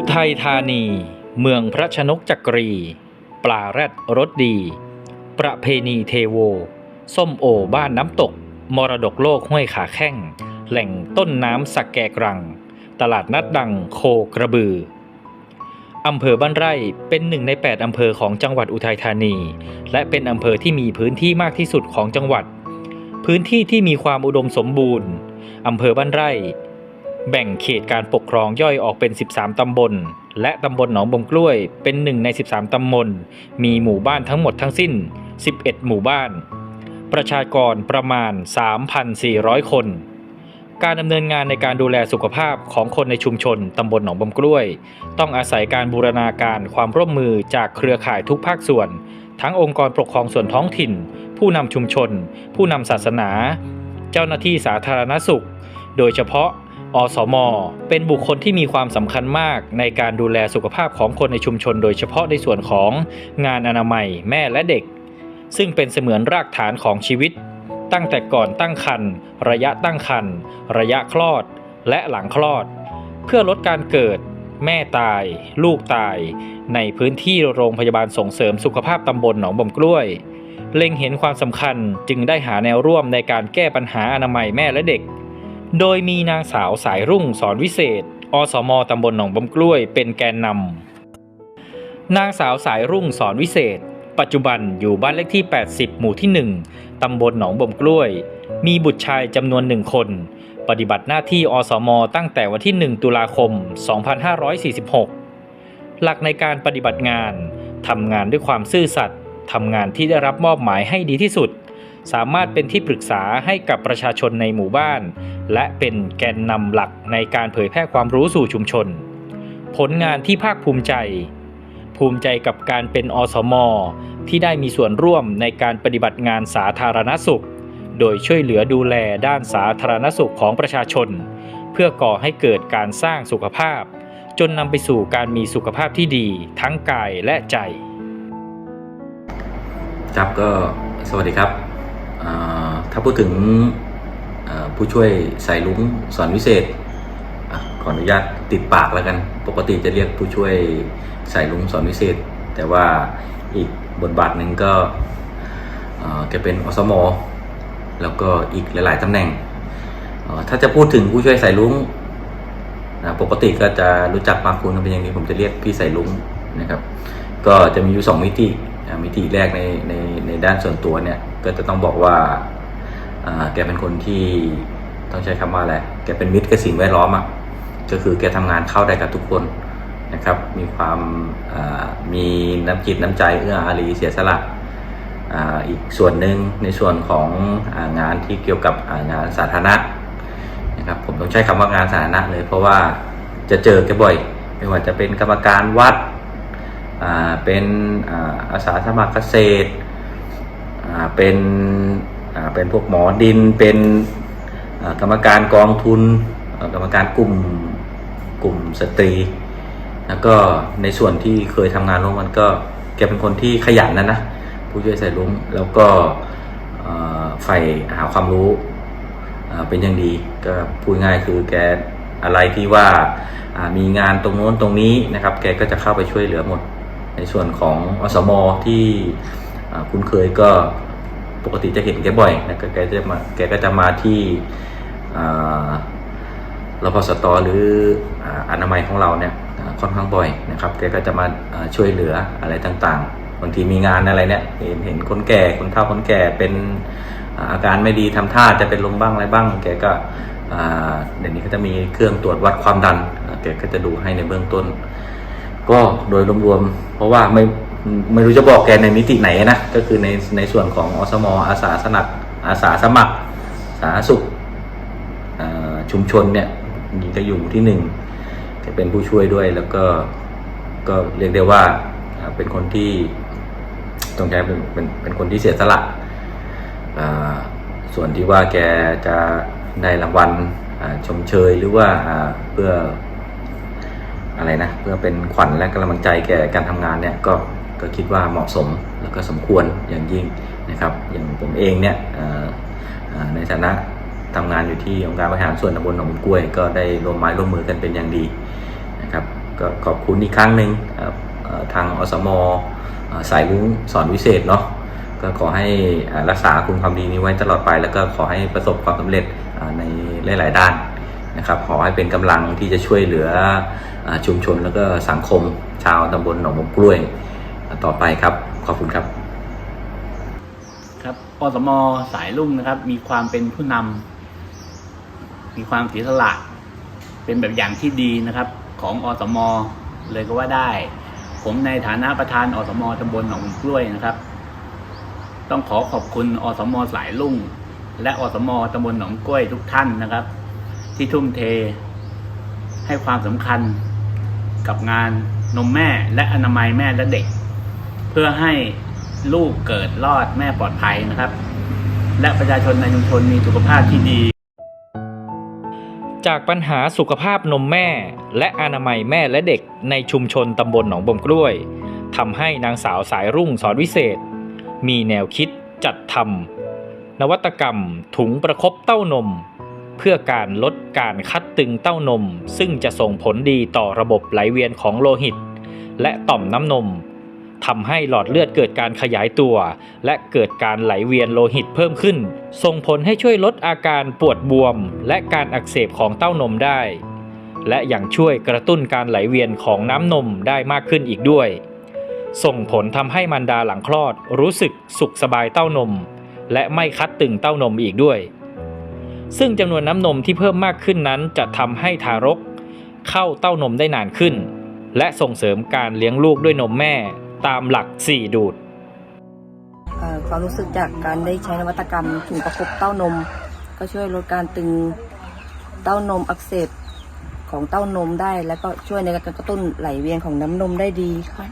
อุทัยธานี เมืองพระชนกจักรี ปลาแรดรสดี ประเพณีเทโว ส้มโอบ้านน้ำตก มรดกโลกห้วยขาแข้ง แหล่งต้นน้ำสักแกกรัง ตลาดนัดดังโคกระบืออำเภอบ้านไร่เป็นหนึ่งใน 8 อำเภอของจังหวัดอุทัยธานี และเป็นอำเภอที่มีพื้นที่มากที่สุดของจังหวัด พื้นที่ที่มีความอุดมสมบูรณ์อำเภอบ้านไร่ แบ่งเขตการปกครองย่อยออกเป็น 13 ตำบล และตำบลหนองบงกล้วยเป็นหนึ่งใน 13 ตำบล มีหมู่บ้านทั้งหมดทั้งสิ้น 11 หมู่บ้าน ประชากรประมาณ 3,400 คน การดำเนินงานในการดูแลสุขภาพของคนในชุมชนตำบลหนองบงกล้วย ต้องอาศัยการบูรณาการความร่วมมือจากเครือข่ายทุกภาคส่วน ทั้งองค์กรปกครองส่วนท้องถิ่น ผู้นำชุมชน ผู้นำศาสนา เจ้าหน้าที่สาธารณสุข โดยเฉพาะ อสม เป็นบุคคลที่มีความสำคัญมากในการดูแลสุขภาพของคนในชุมชน โดยเฉพาะในส่วนของงานอนามัยแม่และเด็ก ซึ่งเป็นเสมือนรากฐานของชีวิต ตั้งแต่ก่อนตั้งครรภ์ระยะตั้งครรภ์ระยะคลอด และหลังคลอด เพื่อลดการเกิด แม่ตาย ลูกตาย ในพื้นที่โรงพยาบาลส่งเสริมสุขภาพตำบลหนองบ่มกล้วยเล็งเห็นความสำคัญจึงได้หาแนวร่วมในการแก้ปัญหาอนามัยแม่และเด็ก โดยมีนางสาวสายรุ่งสอนวิเศษ อสมตำบลหนองบ่มกล้วย เป็นแกนนำ นางสาวสายรุ่งสอนวิเศษ ปัจจุบันอยู่บ้านเลขที่ 80 หมู่ที่ 1 ตำบลหนองบ่มกล้วย มีบุตรชายจำนวนหนึ่งคน ปฏิบัติหน้าที่อสม ตั้งแต่วันที่ 1 ตุลาคม 2546 หลักในการปฏิบัติงาน ทำงานด้วยความซื่อสัตย์ทำงานที่ได้รับมอบหมายให้ดีที่สุด สามารถเป็นที่ปรึกษาให้กับประชาชนในหมู่บ้าน และเป็นแกนนำหลักในการเผยแพร่ความรู้สู่ชุมชน ผลงานที่ภาคภูมิใจ ภูมิใจกับการเป็นอสมที่ได้มีส่วนร่วมในการปฏิบัติงานสาธารณสุข โดยช่วยเหลือดูแลด้านสาธารณสุขของประชาชน เพื่อก่อให้เกิดการสร้างสุขภาพ จนนำไปสู่การมีสุขภาพที่ดีทั้งกายและใจ ครับก็สวัสดีครับ ถ้าพูดถึงผู้ช่วยสายลุ้งสอนวิเศษอขออนุญาตติดปากแล้วกัน ปกติจะเรียกผู้ช่วยสายลุ้งสอนวิเศษ แต่ว่าอีกบทบาทหนึ่งก็อ่าแกเป็นอสมแล้วก็อีกหลาย ๆตำแหน่ง ถ้าจะพูดถึงผู้ช่วยสายลุ้งนะปกติก็จะรู้จักมาคุณกันเป็นอย่างนี้ผมจะเรียกพี่สายลุงนะครับ ก็จะมีอยู่สองมิติมิติแรกในในในด้านส่วนตัวเนี่ย ก็จะต้องบอกว่าแกเป็นคนที่ต้องใช้คำว่าอะไร แกเป็นมิตรกับสิ่งแวดล้อมอะ ก็คือแกทำงานเข้าได้กับทุกคนนะครับ มีความมีน้ำจิตน้ำใจเอื้ออารีเสียสละอ,อีกส่วนหนึ่งในส่วนขององานที่เกี่ยวกับงานสาธารณะนะครับ ผมต้องใช้คำว่างานสาธารณะเลย เพราะว่าจะเจอแกบ่อย ไม่ว่าจะเป็นกรรมการวัดเป็นอาสาสมัครเกษตร เป็นเป็นพวกหมอดินเป็นกรรมการกองทุนกรรมการกลุ่มกลุ่มสตรี แล้วก็ในส่วนที่เคยทำงานร่วมกันก็แกเป็นคนที่ขยันนะนะผู้ช่วยใส่ลุงแล้วก็ใฝ่หาความรู้เป็นอย่างดีก็พูดง่ายคือแกอะไรที่ว่ามีงานตรงโน้นตรงนี้นะครับ แกก็จะเข้าไปช่วยเหลือหมด ในส่วนของอสมที่ คุ้นเคยก็ปกติจะเห็นแกบ่อยนะแกจะมาแกก็จะมาที่รพสตหรืออนามัยของเราเนี่ยค่อนข้างบ่อยนะครับ แกก็จะมาช่วยเหลืออะไรต่างๆบางทีมีงานอะไรเนี่ยเห็นเห็นคนแก่คนเฒ่าคนแก่เป็นอาการไม่ดีทำท่าจะเป็นลมบ้างอะไรบ้าง แกก็เดี๋ยวนี้ก็จะมีเครื่องตรวจวัดความดันแกก็จะดูให้ในเบื้องต้น ก็โดยรวมๆเพราะว่าไม่ ไม่รู้จะบอกแกในมิติไหนนะ ก็คือในในส่วนของอสมอาสาสนักอาสาสมัคร สาธารณสุขชุมชนเนี่ยนี่ก็อยู่ที่หนึ่งจะเป็นผู้ช่วยด้วยแล้วก็ก็เรียกได้ว่าเป็นคนที่ต้องใช้เป็นเป็นเป็นคนที่เสียสละส่วนที่ว่าแกจะได้รางวัลชมเชยหรือว่าอ่าเพื่ออะไรนะเพื่อเป็นขวัญและกำลังใจแก่การทำงานเนี่ยก็ ก็คิดว่าเหมาะสมแล้วก็สมควรอย่างยิ่งนะครับ อย่างผมเองเนี่ยในฐานะทำงานอยู่ที่องค์การบริหารส่วนตำบลหนองกล้วย ก็ได้ร่วมไม้ร่วมมือกันเป็นอย่างดีนะครับก็ขอบคุณอีกครั้งหนึ่งทางอสมอสายลุงสอนวิเศษเนาะก็ขอให้รักษาคุณความดีนี้ไว้ตลอดไป แล้วก็ขอให้ประสบความสำเร็จในหลาย ๆ ด้านนะครับขอให้เป็นกำลังที่จะช่วยเหลือชุมชนแล้วก็สังคมชาวตำบลหนองมกล้วย ต่อไปครับ ขอบคุณครับ ครับอสมสายลุ่งนะครับ มีความเป็นผู้นำมีความเสียสละเป็นแบบอย่างที่ดีนะครับ ของอสมเลยก็ว่าได้ ผมในฐานะประธานอสมตำบลหนองกล้วยนะครับ ต้องขอขอบคุณอสมสายลุ่ง และอสมตำบลหนองกล้วยทุกท่านนะครับ ที่ทุ่มเท ให้ความสำคัญกับงานนมแม่และอนามัยแม่และเด็ก พื่อให้ลูกเกิดรอดแม่ปลอดภัยนะครับ และประชาชนในชุมชนมีสุขภาพที่ดี จากปัญหาสุขภาพนมแม่ และอนามัยแม่และเด็กในชุมชนตำบลหนองบ่มกล้วยทำให้นางสาวสายรุ่งสอนวิเศษ มีแนวคิดจัดทำนวัตกรรมถุงประคบเต้านม เพื่อการลดการคัดตึงเต้านม ซึ่งจะส่งผลดีต่อระบบไหลเวียนของโลหิต และต่อมน้ำนม ทำให้หลอดเลือดเกิดการขยายตัว และเกิดการไหลเวียนโลหิตเพิ่มขึ้น ส่งผลให้ช่วยลดอาการปวดบวม และการอักเสบของเต้านมได้ และยังช่วยกระตุ้นการไหลเวียนของน้ำนมได้มากขึ้นอีกด้วย ส่งผลทำให้มารดาหลังคลอดรู้สึกสุขสบายเต้านม และไม่คัดตึงเต้านมอีกด้วย ซึ่งจำนวนน้ำนมที่เพิ่มมากขึ้นนั้นจะทำให้ทารก เข้าเต้านมได้นานขึ้น และส่งเสริมการเลี้ยงลูกด้วยนมแม่ ตามหลัก 4 ดูดเอ่อความรู้สึกจากการได้ใช้นวัตกรรมถุงประคบเต้านม ก็ช่วยลดการตึงเต้านมอักเสบของเต้านมได้ แล้วก็ช่วยในการกระตุ้นไหลเวียนของน้ำนมได้ดีค่ะ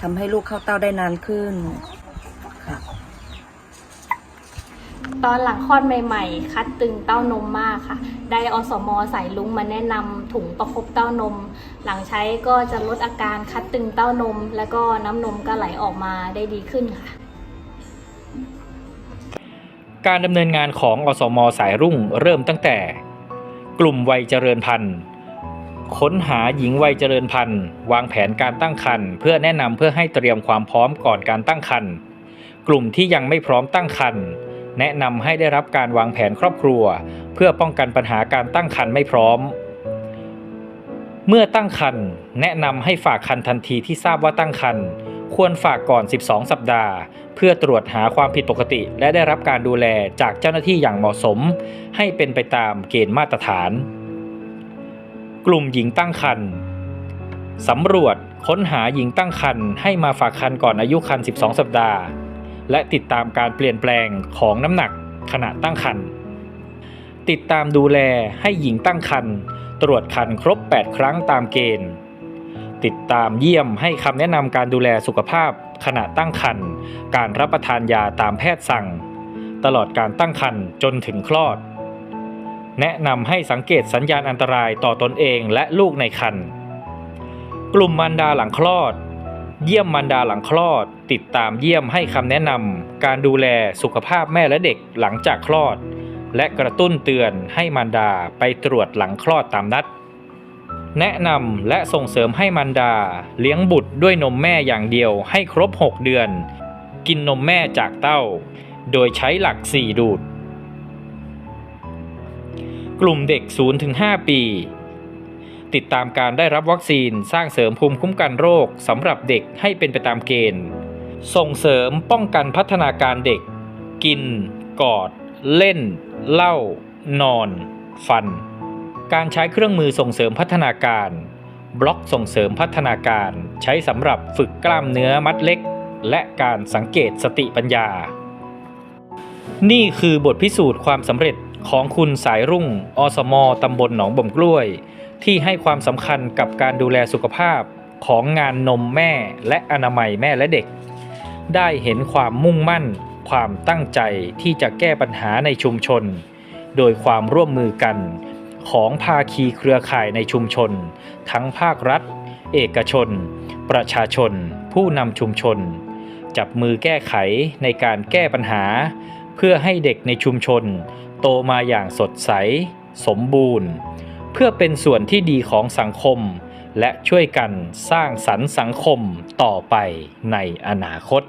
ทำให้ลูกเข้าเต้าได้นานขึ้นค่ะ ตอนหลังคลอดใหม่ ๆ คัดตึงเต้านมมากค่ะ ได้อสมอสายลุงมาแนะนำถุงประคบเต้านม หลังใช้ก็จะลดอาการคัดตึงเต้านม แล้วก็น้ำนมก็ไหลออกมาได้ดีขึ้นค่ะ การดำเนินงานของอสมสายรุ่งเริ่มตั้งแต่ กลุ่มวัยเจริญพันธุ์ค้นหาหญิงวัยเจริญพันธุ์ วางแผนการตั้งครรภ์เพื่อแนะนำเพื่อให้เตรียมความพร้อมก่อนการตั้งครรภ์กลุ่มที่ยังไม่พร้อมตั้งครรภ์ แนะนำให้ได้รับการวางแผนครอบครัว เพื่อป้องกันปัญหาการตั้งครรภ์ไม่พร้อม เมื่อตั้งครรภ์แนะนำให้ฝากครรภ์ทันทีที่ทราบว่าตั้งครรภ์ควรฝากก่อน 12 สัปดาห์ เพื่อตรวจหาความผิดปกติ และได้รับการดูแลจากเจ้าหน้าที่อย่างเหมาะสม ให้เป็นไปตามเกณฑ์มาตรฐาน กลุ่มหญิงตั้งครรภ์สำรวจค้นหาหญิงตั้งครรภ์ให้มาฝากครรภ์ก่อนอายุครรภ์12 สัปดาห์ และติดตามการเปลี่ยนแปลงของน้ำหนักขณะตั้งครรภ์ติดตามดูแลให้หญิงตั้งครรภ์ตรวจครรภ์ครบ 8 ครั้งตามเกณฑ์ ติดตามเยี่ยมให้คำแนะนำการดูแลสุขภาพขณะตั้งครรภ์การรับประทานยาตามแพทย์สั่ง ตลอดการตั้งครรภ์จนถึงคลอด แนะนำให้สังเกตสัญญาณอันตรายต่อตนเองและลูกในครรภ์กลุ่มมารดาหลังคลอด เยี่ยมมารดาหลังคลอด ติดตามเยี่ยมให้คำแนะนำการดูแลสุขภาพแม่และเด็กหลังจากคลอด และกระตุ้นเตือนให้มารดาไปตรวจหลังคลอดตามนัด แนะนำและส่งเสริมให้มารดาเลี้ยงบุตรด้วยนมแม่อย่างเดียวให้ครบ 6 เดือน กินนมแม่จากเต้า โดยใช้หลัก 4 ดูด กลุ่มเด็ก 0-5 ปี ติดตามการได้รับวัคซีนสร้างเสริมภูมิคุ้มกันโรคสำหรับเด็กให้เป็นไปตามเกณฑ์ ส่งเสริมป้องกันพัฒนาการเด็ก กิน กอด เล่น เล่า นอน ฟัน การใช้เครื่องมือส่งเสริมพัฒนาการ บล็อกส่งเสริมพัฒนาการ ใช้สำหรับฝึกกล้ามเนื้อมัดเล็ก และการสังเกตสติปัญญา นี่คือบทพิสูจน์ความสำเร็จของคุณสายรุ่ง อสม ตำบลหนองบ่มกล้วย ที่ให้ความสำคัญกับการดูแลสุขภาพของงานนมแม่และอนามัยแม่และเด็ก ได้เห็นความมุ่งมั่น ความตั้งใจที่จะแก้ปัญหาในชุมชน โดยความร่วมมือกัน ของภาคีเครือข่ายในชุมชน ทั้งภาครัฐ เอกชน ประชาชน ผู้นำชุมชน จับมือแก้ไขในการแก้ปัญหา เพื่อให้เด็กในชุมชน โตมาอย่างสดใส สมบูรณ์ เพื่อเป็นส่วนที่ดีของสังคม และช่วยกันสร้างสรรค์สังคมต่อไปในอนาคต